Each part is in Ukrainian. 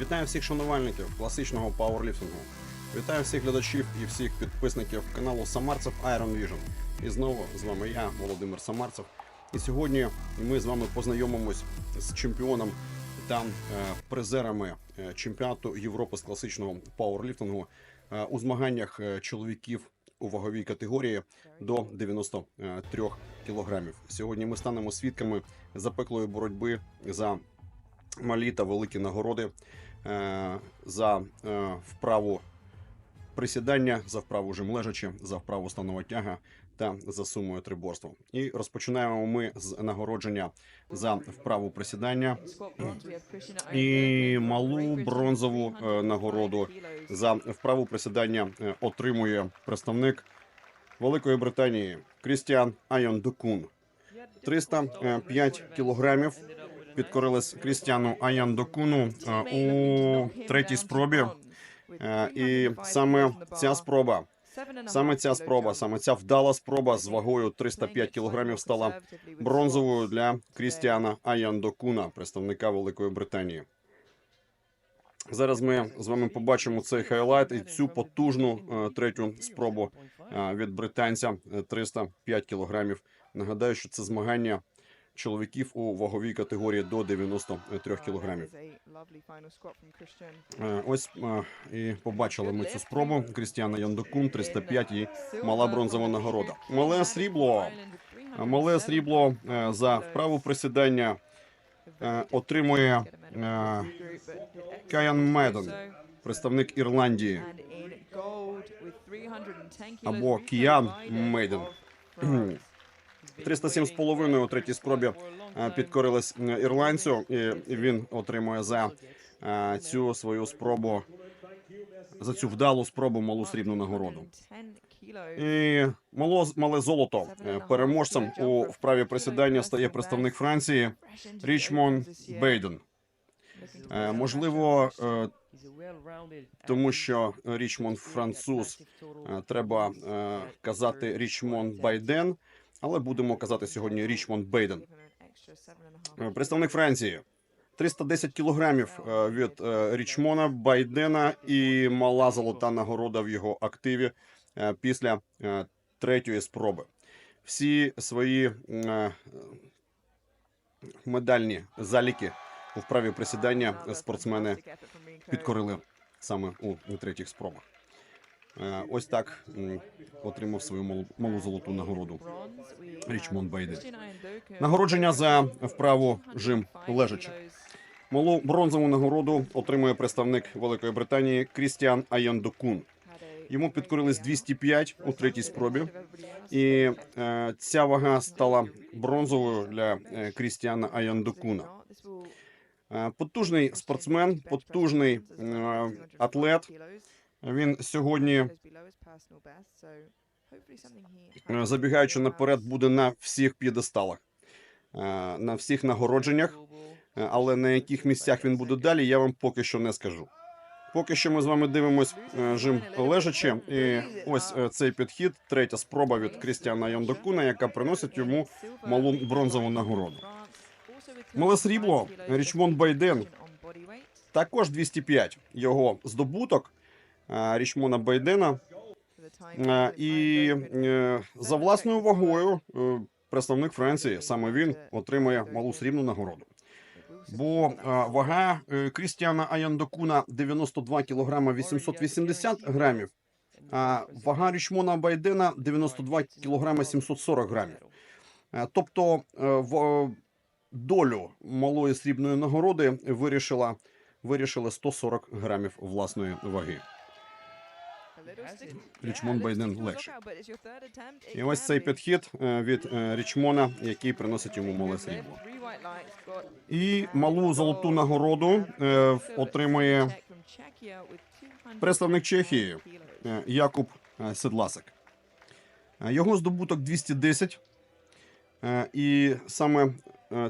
Вітаю всіх шанувальників класичного пауерліфтингу. Вітаю всіх глядачів і всіх підписників каналу Самарцев Iron Vision. І знову з вами я, Володимир Самарцев. І сьогодні ми з вами познайомимось з чемпіоном та е, призерами е, чемпіонату Європи з класичного пауерліфтингу е, у змаганнях чоловіків у ваговій категорії до 93 кілограмів. Сьогодні ми станемо свідками запеклої боротьби за малі та великі нагороди за е, вправу присідання, за вправу жим лежачи, за вправу станова тяга та за сумою триборства. І розпочинаємо ми з нагородження за вправу присідання і малу бронзову е, нагороду за вправу присідання е, отримує представник Великої Британії Крістіан Айон Дукун. 305 кілограмів підкорились Крістіану Аян Докуну е, у третій спробі. Е, І саме ця спроба, саме ця спроба, саме ця вдала спроба з вагою 305 кілограмів стала бронзовою для Крістіана Аян Докуна, представника Великої Британії. Зараз ми з вами побачимо цей хайлайт і цю потужну е, третю спробу від британця е, 305 кілограмів. Нагадаю, що це змагання чоловіків у ваговій категорії до 93 кілограмів. Е, Ось е, і побачили ми цю спробу. Крістіана Яндокун 305 і мала бронзова нагорода. Мале срібло. Е, Мале срібло е, за вправу присідання е, отримує е, Каян Медон, представник Ірландії. або Кіян Мейден. 307,5 у третій спробі е, підкорились ірландцю, і він отримує за е, цю свою спробу за цю вдалу спробу малу срібну нагороду. І мало мале золото е, переможцем у вправі присідання стає представник Франції Річмон Бейден. Можливо, тому що Річмон француз треба казати Річмон Байден, але будемо казати сьогодні Річмон Бейден. Е, Представник Франції. 310 кілограмів е, від е, Річмона Байдена і мала золота нагорода в його активі після третьої спроби. Всі свої медальні заліки у вправі присідання спортсмени підкорили саме у третіх спробах. Е, Ось так отримав свою малу, золоту нагороду. Річмонд Байден. Нагородження за вправу жим лежачи. Малу бронзову нагороду отримує представник Великої Британії Крістіан Аяндокун. Йому підкорились 205 у третій спробі, і е, ця вага стала бронзовою для е, Крістіана Аяндокуна. Е, потужний спортсмен, потужний е, атлет. Він сьогодні, е, забігаючи наперед, буде на всіх п'єдесталах, е, на всіх нагородженнях. Е, Але на яких місцях він буде далі, я вам поки що не скажу. Поки що ми з вами дивимось жим лежачи, і ось цей підхід, третя спроба від Крістіана Яндокуна, яка приносить йому малу бронзову нагороду. Мале срібло Річмонд Байден також 205 його здобуток Річмона Байдена. Е, І е, за власною вагою е, представник Франції саме він отримує малу срібну нагороду. Бо е, вага е, Крістіана Аяндокуна 92 кг 880 грамів, а вага Річмона Байдена 92 кг 740 грамів. Е, Тобто е, в е, долю малої срібної нагороди вирішила вирішили 140 грамів власної ваги. Річмонд Байден легший. І ось цей підхід е, від е, Річмона, який приносить йому мале срібло. І малу золоту нагороду е, отримує представник Чехії Якуб Седласик. Його здобуток 210. е, І саме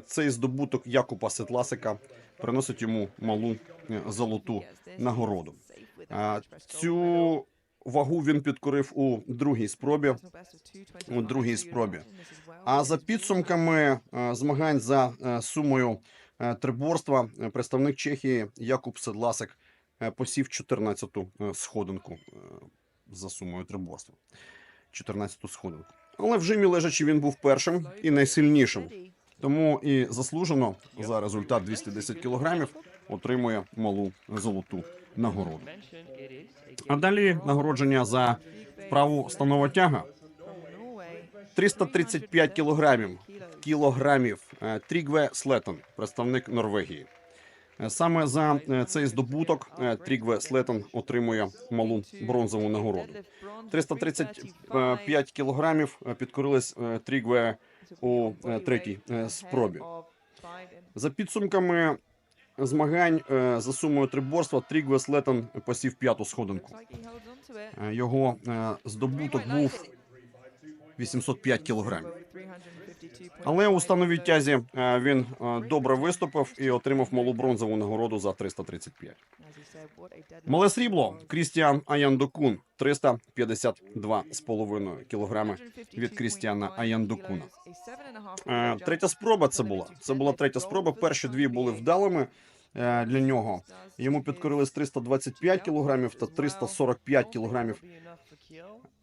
цей здобуток Якуба Седласика приносить йому малу золоту нагороду. Цю вагу він підкорив у другій спробі. у другій спробі. А за підсумками е, змагань за е, сумою триборства е, представник Чехії Якуб Седласик посів 14-ту е, сходинку за сумою триборства. 14-ту сходинку. Але в жимі лежачи він був першим і найсильнішим. Тому і заслужено за результат 210 кілограмів отримує малу золоту нагороду. А далі нагородження за вправу станова тяга 335 кілограмів. Кілограмів Е, Трігве Слетон, представник Норвегії. Е, Саме за е, цей здобуток Трігве Слетон отримує малу бронзову нагороду. 335 кілограмів підкорились Трігве у третій спробі. За підсумками змагань е, за сумою триборства Трігве Слетон посів п'яту сходинку. Е, Його е, здобуток був 805 кілограмів. Але у становій тязі е, він е, добре виступив і отримав малу бронзову нагороду за 335. Мале срібло Крістіан Аяндокун 352,5 кілограми від Крістіана Аяндокуна. Е, Третя спроба це була. Це була третя спроба. Перші дві були вдалими для нього. Йому підкорились 325 кілограмів та 345 кілограмів.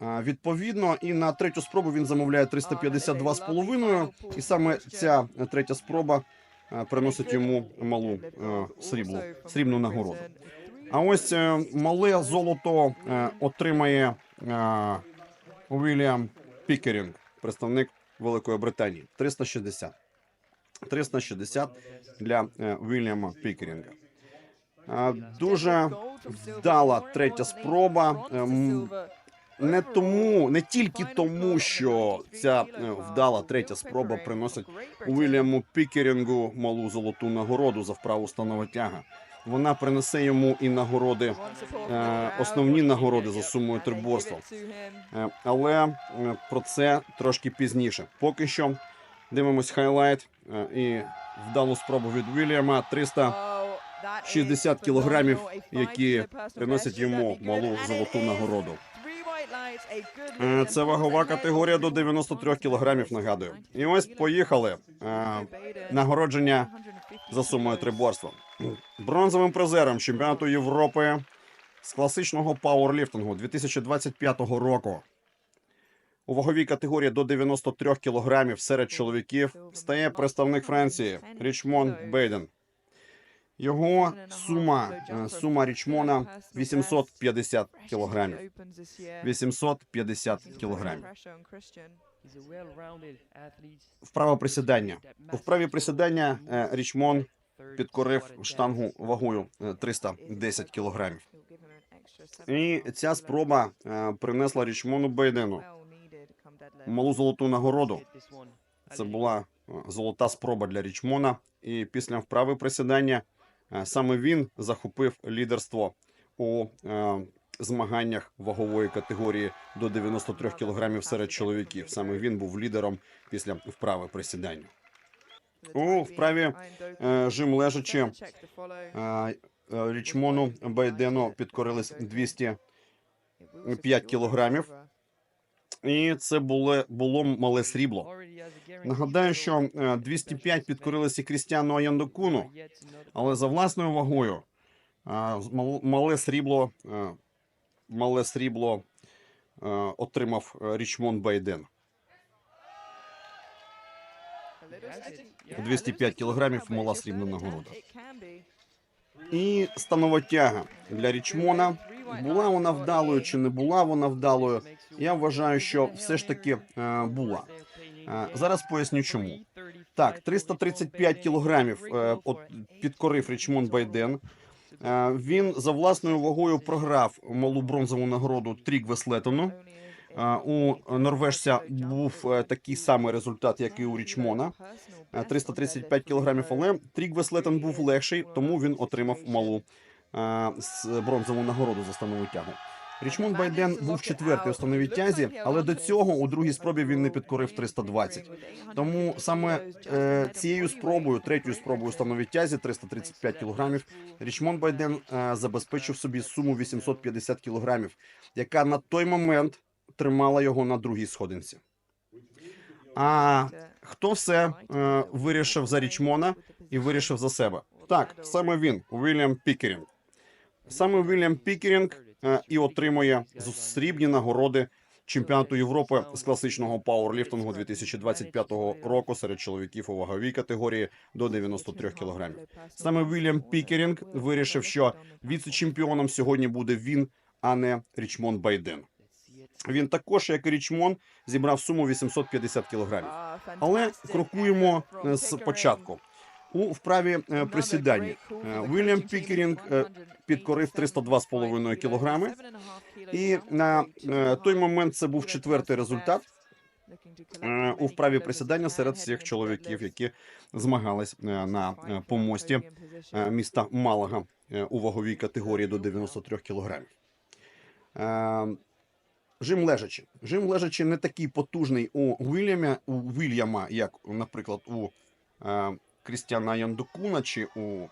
Відповідно, і на третю спробу він замовляє 352,5. І саме ця третя спроба е, приносить йому малу е, сріблу, срібну нагороду. А ось е, мале золото отримає Уільям Пікерінг, представник Великої Британії. 360. 360 для Вільяма Пікерінга. Дуже вдала третя спроба. Не тому, не тільки тому, що ця е, вдала третя спроба приносить Уільяму Пікерінгу малу золоту нагороду за вправу станова тяга. Вона принесе йому і нагороди, е, основні нагороди за сумою триборства. Е, але про це трошки пізніше. Поки що дивимось хайлайт і вдалу спробу від Вільяма 300 60 кілограмів, які приносять йому малу золоту нагороду. Е, Це вагова категорія до 93 кілограмів. Нагадую. І ось поїхали. Е, Нагородження за сумою триборства. Бронзовим призером чемпіонату Європи з класичного пауерліфтингу 2025 року. У ваговій категорії до 93 кілограмів серед чоловіків стає представник Франції Річмон Бейден. Його сума, е, сума Річмона 850 кілограмів. 850 кілограмів. Вправа присідання. У вправі присідання е, Річмон підкорив штангу вагою е, 310 кілограмів. І ця спроба е, принесла Річмону Бейдену малу золоту нагороду. Це була е, золота спроба для Річмона. І після вправи присідання е, саме він захопив лідерство у е, змаганнях вагової категорії до 93 кілограмів серед чоловіків. Саме він був лідером після вправи присідання. У вправі Е, Жим лежачи е, е, е, Річмону Байдену підкорились 205 кілограмів. І це було, було мале срібло. Нагадаю, що е, 205 підкорилися Крістіану Аяндокуну, але за власною вагою е, мале срібло, е, мале срібло е, отримав е, Річмон Байден. 205 кілограмів мала срібна нагорода. І станова тяга для Річмона. Була вона вдалою чи не була вона вдалою? Я вважаю, що все ж таки е, була. Е, Зараз поясню чому. Так, 335 кілограмів е, от підкорив Річмон Байден. Він за власною вагою програв малу бронзову нагороду Трігве Слетону. Е, У норвежця був такий самий результат, як і у Річмона. Е, 335 кілограмів, але Трігве Слетон був легший, тому він отримав малу бронзову нагороду за станову тягу. Річмон Байден був четвертий у становій тязі, але до цього у другій спробі він не підкорив 320. Тому саме е, цією спробою, третьою спробою у становій тязі 335 кілограмів, Річмон Байден е, забезпечив собі суму 850 кілограмів, яка на той момент тримала його на другій сходинці. А Хто все е, вирішив за Річмона і вирішив за себе? Так, саме він, Уільям Пікерінг. Саме Уільям Пікерінг і отримує срібні нагороди чемпіонату Європи з класичного пауерліфтингу 2025 року серед чоловіків у ваговій категорії до 93 кілограмів. Саме Вільям Пікерінг вирішив, що віце-чемпіоном сьогодні буде він, а не Річмон Байден. Він також, як і Річмон, зібрав суму 850 кілограмів. Але крокуємо е, з початку. У вправі е, присідання е, Вільям Пікерінг е, підкорив 302,5 кілограми. І на е, той момент це був четвертий результат е, у вправі присідання серед всіх чоловіків, які змагались е, на е, помості е, міста Малага е, у ваговій категорії до 93 кілограмів. Е, Жим лежачи. Жим лежачи не такий потужний у Вільяма, у Вільяма, як, наприклад, у е, Крістіана Яндокуна чи у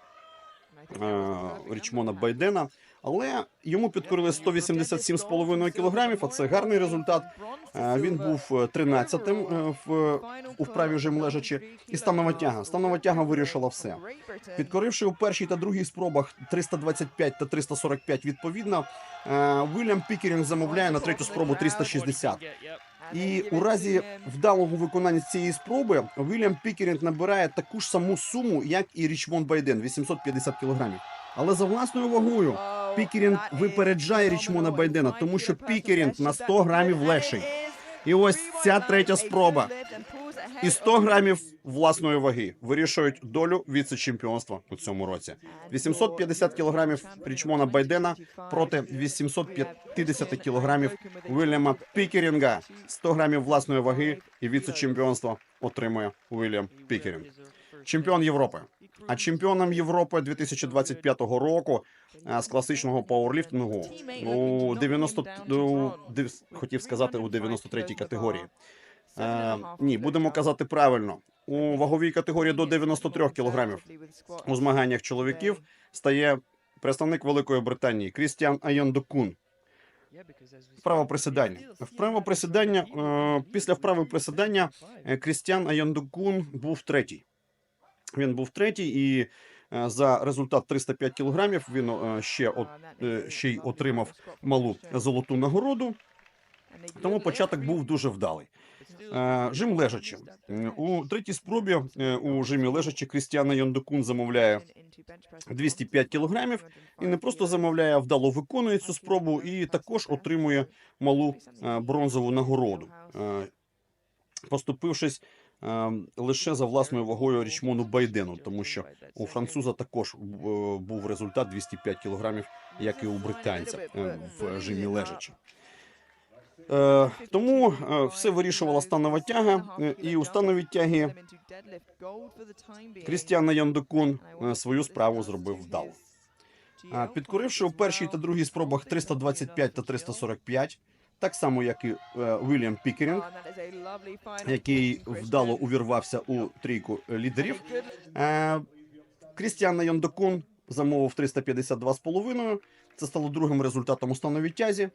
е, Річмона Байдена, але йому підкорили 187,5 кілограмів, а це гарний результат. Е, Він був е, 13-тим е, в у вправі жим лежачи, і станова тяга. Станова тяга вирішила все. Підкоривши у першій та другій спробах 325 та 345 відповідно, е, Вільям Пікерінг замовляє на третю спробу 360. І у разі вдалого виконання цієї спроби Вільям Пікерінг набирає таку ж саму суму, як і Річмон Байден 850 кілограмів. Але за власною вагою Пікерінг випереджає Річмона Байдена, тому що Пікерінг на 100 грамів легший. І ось ця третя спроба. І 100 грамів власної ваги вирішують долю віце-чемпіонства у цьому році. 850 кілограмів Річмона Байдена проти 850 кілограмів Вільяма Пікерінга. 100 грамів власної ваги і віце-чемпіонство отримує Вільям Пікерінг. Чемпіон Європи. А чемпіоном Європи 2025 року з класичного пауерліфтингу у 90 у, хотів сказати у 93-й категорії. Е, ні, будемо казати правильно. У ваговій категорії до 93 кілограмів у змаганнях чоловіків стає представник Великої Британії Крістіан Айондокун. Вправа присідання. Вправа присідання е, після вправи присідання е, Крістіан Айондокун був третій. Він був третій, і е, за результат 305 кілограмів він е, ще от, е, ще й отримав малу золоту нагороду. Тому початок був дуже вдалий. Жим лежачи. У третій спробі у жимі лежачи Крістіана Йондокун замовляє 205 кілограмів і не просто замовляє, а вдало виконує цю спробу і також отримує малу бронзову нагороду, поступившись лише за власною вагою Річмону Байдену, тому що у француза також е, був результат 205 кілограмів, як і у британця е, в жимі лежачи. Е, тому все вирішувала станова тяга, і у становій тягі Крістіан Яндокун свою справу зробив вдало. Підкоривши у першій та другій спробах 325 та 345, так само як і е, Вільям Пікерінг, який вдало увірвався у трійку лідерів. Е, Крістіан Яндокун замовив 352,5. Це стало другим результатом у становій тязі.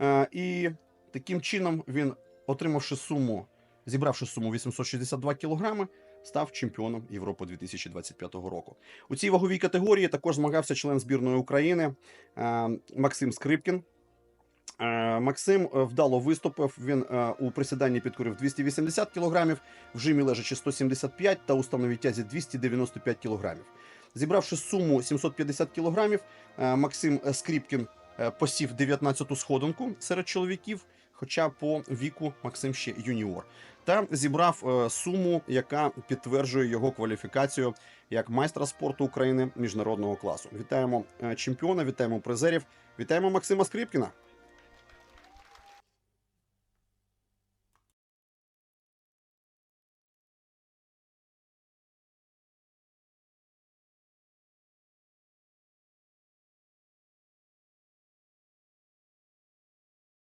Е, І таким чином він, отримавши суму, зібравши суму 862 кілограми, став чемпіоном Європи 2025 року. У цій ваговій категорії також змагався член збірної України е, Максим Скрипкін. Е, Максим е, вдало виступив. Він е, у присіданні підкорив 280 кілограмів, в жимі лежачи 175 та у становій тязі 295 кілограмів. Зібравши суму 750 кілограмів, Максим Скрипкін е, посів 19-ту сходинку серед чоловіків, хоча по віку Максим ще юніор. Та зібрав суму, яка підтверджує його кваліфікацію як майстра спорту України міжнародного класу. Вітаємо чемпіона, вітаємо призерів, вітаємо Максима Скрипкіна.